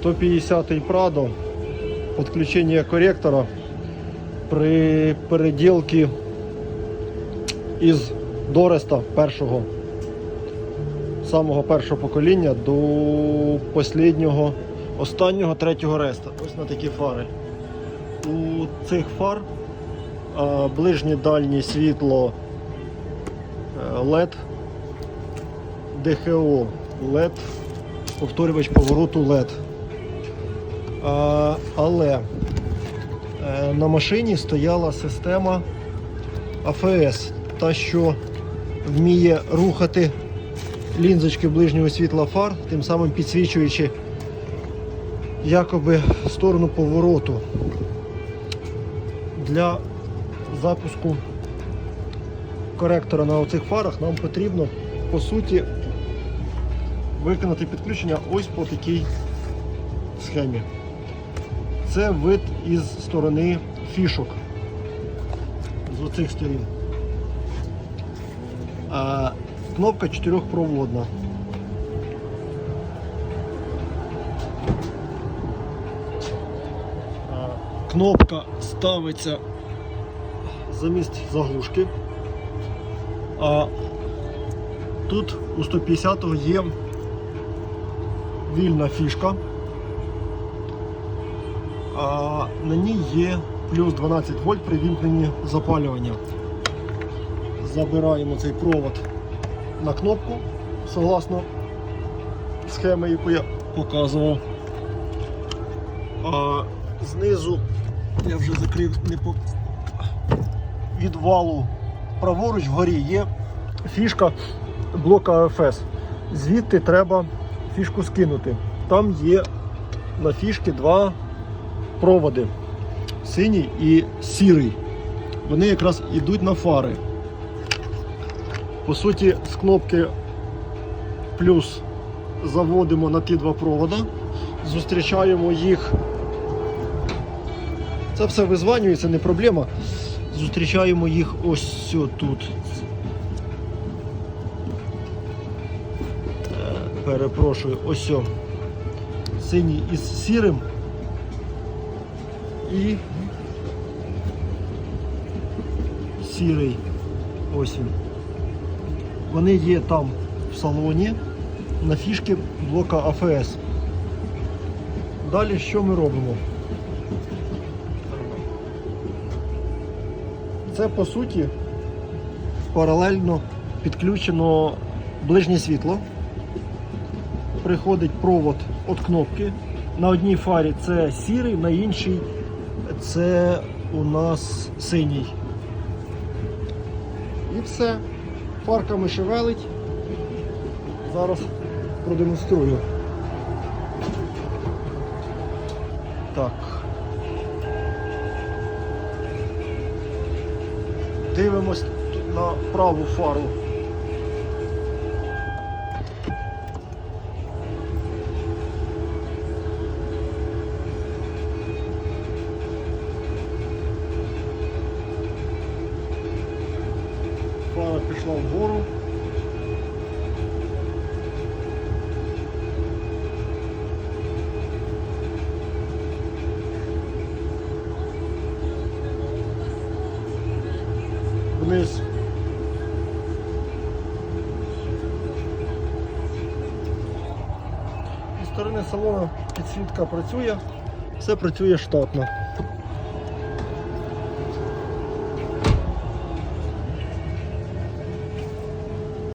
150 Prado, подключение корректора при переділці із Дореста першого, самого першого покоління до останнього, останнього третього реста. Ось на такі фари. У цих фар ближнє дальнє світло е, LED, ДХО LED, повторювач повороту LED. Але е, на машині стояла система АФС, та що вміє рухати лінзочки ближнього світла фар, тим самим підсвічуючи якоби сторону повороту. Для запуску коректора на оцих фарах нам потрібно по суті виконати підключення ось по такій схемі. Це вид із сторони фішок з оцих сторін. А, кнопка чотирьохпроводна. Кнопка ставиться замість заглушки. А тут у 150-го є вільна фішка. На ній є плюс 12 вольт при вімкненні запалювання. Забираємо цей провод на кнопку согласно схеми, яку я показував. А знизу я вже закрив не по від валу праворуч вгорі є фішка блока АФС. Звідти треба фішку скинути. Там є на фішки два проводи синій і сірий. Вони якраз йдуть на фари. По суті, з кнопки плюс заводимо на ті два провода, зустрічаємо їх. Це все визванюється, не проблема. Зустрічаємо їх ось тут. Е, Перепрошую, ось о. Синій із сірим і сірий. Ось він. Вони є там в салоні на фішки блока АФС. Далі що ми робимо? Це по суті паралельно підключено ближнє світло. Приходить провод від кнопки. На одній фарі це сірий, на іншій це у нас синій. І все. Фарками шевелить. Зараз продемонструю. Так. Дивимось на праву фару. Пішла вгору. Вниз. Зі сторони салону підсвітка працює, все працює штатно.